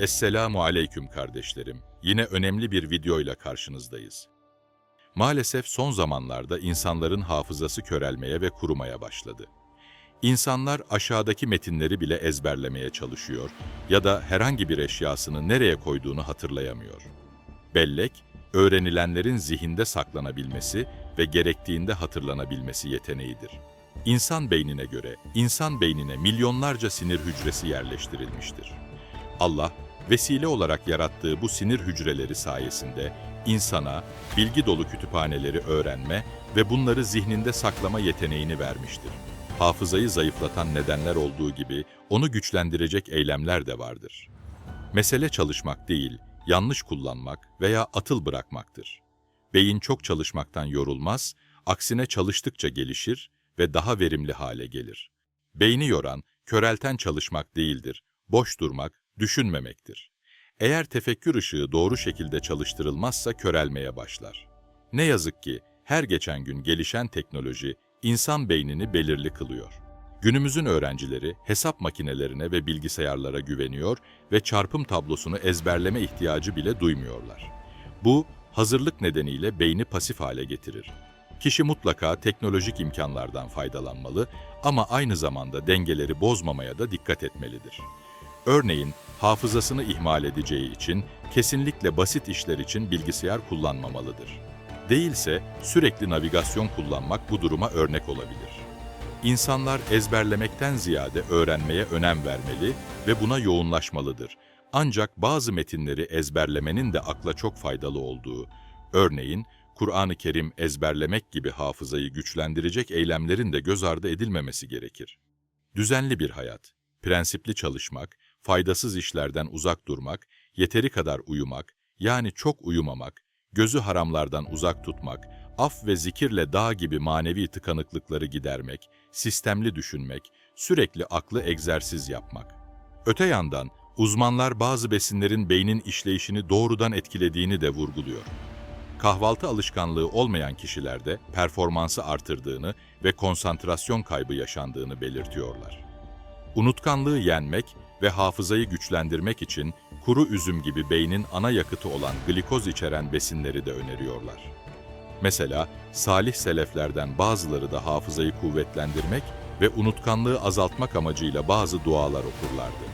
Esselamu aleyküm kardeşlerim. Yine önemli bir videoyla karşınızdayız. Maalesef son zamanlarda insanların hafızası körelmeye ve kurumaya başladı. İnsanlar aşağıdaki metinleri bile ezberlemeye çalışıyor ya da herhangi bir eşyasını nereye koyduğunu hatırlayamıyor. Bellek, öğrenilenlerin zihinde saklanabilmesi ve gerektiğinde hatırlanabilmesi yeteneğidir. İnsan beynine göre, insan beynine milyonlarca sinir hücresi yerleştirilmiştir. Allah, vesile olarak yarattığı bu sinir hücreleri sayesinde insana bilgi dolu kütüphaneleri öğrenme ve bunları zihninde saklama yeteneğini vermiştir. Hafızayı zayıflatan nedenler olduğu gibi onu güçlendirecek eylemler de vardır. Mesele çalışmak değil, yanlış kullanmak veya atıl bırakmaktır. Beyin çok çalışmaktan yorulmaz, aksine çalıştıkça gelişir ve daha verimli hale gelir. Beyni yoran, körelten çalışmak değildir, boş durmak, düşünmemektir. Eğer tefekkür ışığı doğru şekilde çalıştırılmazsa körelmeye başlar. Ne yazık ki her geçen gün gelişen teknoloji insan beynini belirli kılıyor. Günümüzün öğrencileri hesap makinelerine ve bilgisayarlara güveniyor ve çarpım tablosunu ezberleme ihtiyacı bile duymuyorlar. Bu, hazırlık nedeniyle beyni pasif hale getirir. Kişi mutlaka teknolojik imkanlardan faydalanmalı ama aynı zamanda dengeleri bozmamaya da dikkat etmelidir. Örneğin, hafızasını ihmal edeceği için kesinlikle basit işler için bilgisayar kullanmamalıdır. Değilse sürekli navigasyon kullanmak bu duruma örnek olabilir. İnsanlar ezberlemekten ziyade öğrenmeye önem vermeli ve buna yoğunlaşmalıdır. Ancak bazı metinleri ezberlemenin de akla çok faydalı olduğu, örneğin Kur'an-ı Kerim ezberlemek gibi hafızayı güçlendirecek eylemlerin de göz ardı edilmemesi gerekir. Düzenli bir hayat, prensipli çalışmak, faydasız işlerden uzak durmak, yeteri kadar uyumak, yani çok uyumamak, gözü haramlardan uzak tutmak, af ve zikirle dağ gibi manevi tıkanıklıkları gidermek, sistemli düşünmek, sürekli aklı egzersiz yapmak. Öte yandan uzmanlar bazı besinlerin beynin işleyişini doğrudan etkilediğini de vurguluyor. Kahvaltı alışkanlığı olmayan kişilerde performansı artırdığını ve konsantrasyon kaybı yaşandığını belirtiyorlar. Unutkanlığı yenmek ve hafızayı güçlendirmek için kuru üzüm gibi beynin ana yakıtı olan glikoz içeren besinleri de öneriyorlar. Mesela salih seleflerden bazıları da hafızayı kuvvetlendirmek ve unutkanlığı azaltmak amacıyla bazı dualar okurlardı.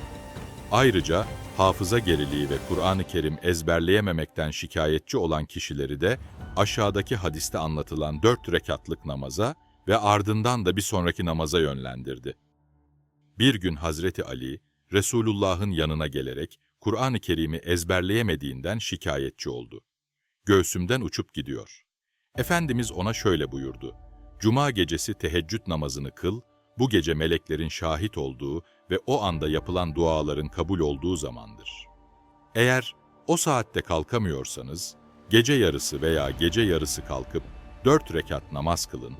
Ayrıca hafıza geriliği ve Kur'an-ı Kerim ezberleyememekten şikayetçi olan kişileri de aşağıdaki hadiste anlatılan dört rekatlık namaza ve ardından da bir sonraki namaza yönlendirdi. Bir gün Hazreti Ali, Resulullah'ın yanına gelerek Kur'an-ı Kerim'i ezberleyemediğinden şikayetçi oldu. Göğsümden uçup gidiyor. Efendimiz ona şöyle buyurdu. Cuma gecesi teheccüd namazını kıl, bu gece meleklerin şahit olduğu ve o anda yapılan duaların kabul olduğu zamandır. Eğer o saatte kalkamıyorsanız, gece yarısı veya gece yarısı kalkıp dört rekat namaz kılın,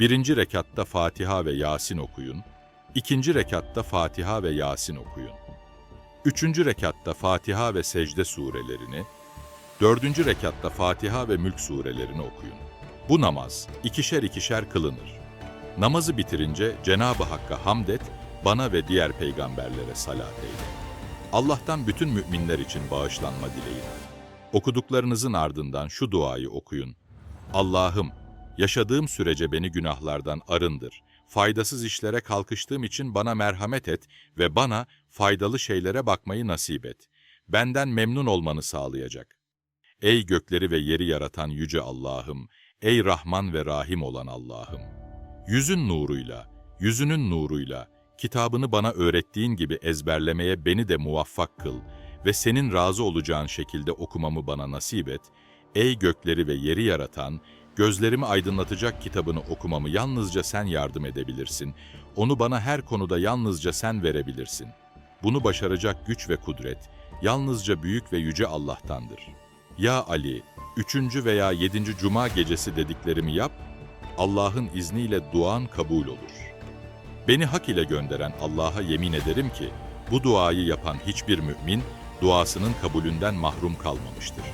birinci rekatta Fatiha ve Yasin okuyun, ikinci rekatta Fatiha ve Yasin okuyun. Üçüncü rekatta Fatiha ve secde surelerini, dördüncü rekatta Fatiha ve Mülk surelerini okuyun. Bu namaz ikişer ikişer kılınır. Namazı bitirince Cenab-ı Hakk'a hamd et, bana ve diğer peygamberlere salat eyle. Allah'tan bütün müminler için bağışlanma dileyin. Okuduklarınızın ardından şu duayı okuyun. Allah'ım, yaşadığım sürece beni günahlardan arındır. Faydasız işlere kalkıştığım için bana merhamet et ve bana faydalı şeylere bakmayı nasip et. Benden memnun olmanı sağlayacak. Ey gökleri ve yeri yaratan yüce Allah'ım, ey Rahman ve Rahim olan Allah'ım. Yüzün nuruyla, yüzünün nuruyla, kitabını bana öğrettiğin gibi ezberlemeye beni de muvaffak kıl ve senin razı olacağın şekilde okumamı bana nasip et. Ey gökleri ve yeri yaratan, gözlerimi aydınlatacak kitabını okumamı yalnızca sen yardım edebilirsin. Onu bana her konuda yalnızca sen verebilirsin. Bunu başaracak güç ve kudret, yalnızca büyük ve yüce Allah'tandır. Ya Ali, üçüncü veya yedinci cuma gecesi dediklerimi yap, Allah'ın izniyle duan kabul olur. Beni hak ile gönderen Allah'a yemin ederim ki, bu duayı yapan hiçbir mümin, duasının kabulünden mahrum kalmamıştır.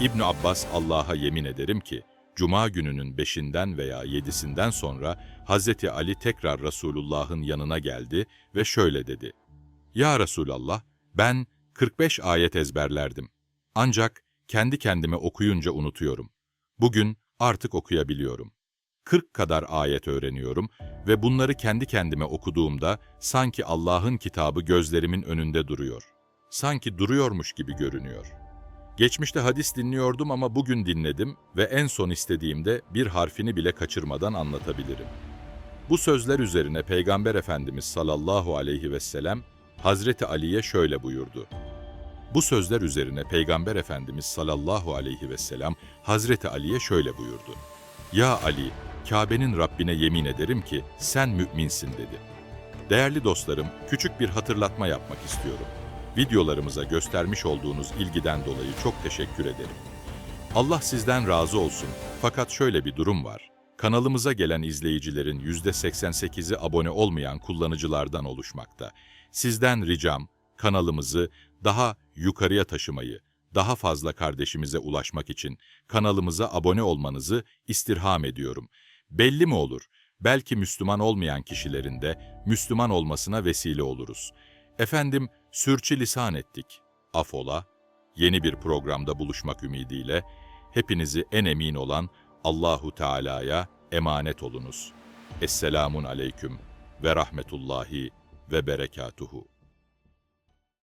İbn Abbas Allah'a yemin ederim ki, Cuma gününün beşinden veya yedisinden sonra Hazreti Ali tekrar Resulullah'ın yanına geldi ve şöyle dedi. Ya Resulallah, ben 45 ayet ezberlerdim. Ancak kendi kendime okuyunca unutuyorum. Bugün artık okuyabiliyorum. 40 kadar ayet öğreniyorum ve bunları kendi kendime okuduğumda sanki Allah'ın kitabı gözlerimin önünde duruyor. Sanki duruyormuş gibi görünüyor. Geçmişte hadis dinliyordum ama bugün dinledim ve en son istediğimde bir harfini bile kaçırmadan anlatabilirim. Bu sözler üzerine Peygamber Efendimiz sallallahu aleyhi ve sellem Hazreti Ali'ye şöyle buyurdu. Bu sözler üzerine Peygamber Efendimiz sallallahu aleyhi ve sellem Hazreti Ali'ye şöyle buyurdu. Ya Ali, Kabe'nin Rabbine yemin ederim ki sen müminsin dedi. Değerli dostlarım, küçük bir hatırlatma yapmak istiyorum. Videolarımıza göstermiş olduğunuz ilgiden dolayı çok teşekkür ederim. Allah sizden razı olsun. Fakat şöyle bir durum var. Kanalımıza gelen izleyicilerin %88'i abone olmayan kullanıcılardan oluşmakta. Sizden ricam kanalımızı daha yukarıya taşımayı, daha fazla kardeşimize ulaşmak için kanalımıza abone olmanızı istirham ediyorum. Belli mi olur? Belki Müslüman olmayan kişilerin de Müslüman olmasına vesile oluruz. Efendim, sürçülisan ettik. Afola, yeni bir programda buluşmak ümidiyle hepinizi en emin olan Allahu Teala'ya emanet olunuz. Esselamun aleyküm ve rahmetullahi ve berekatuhu.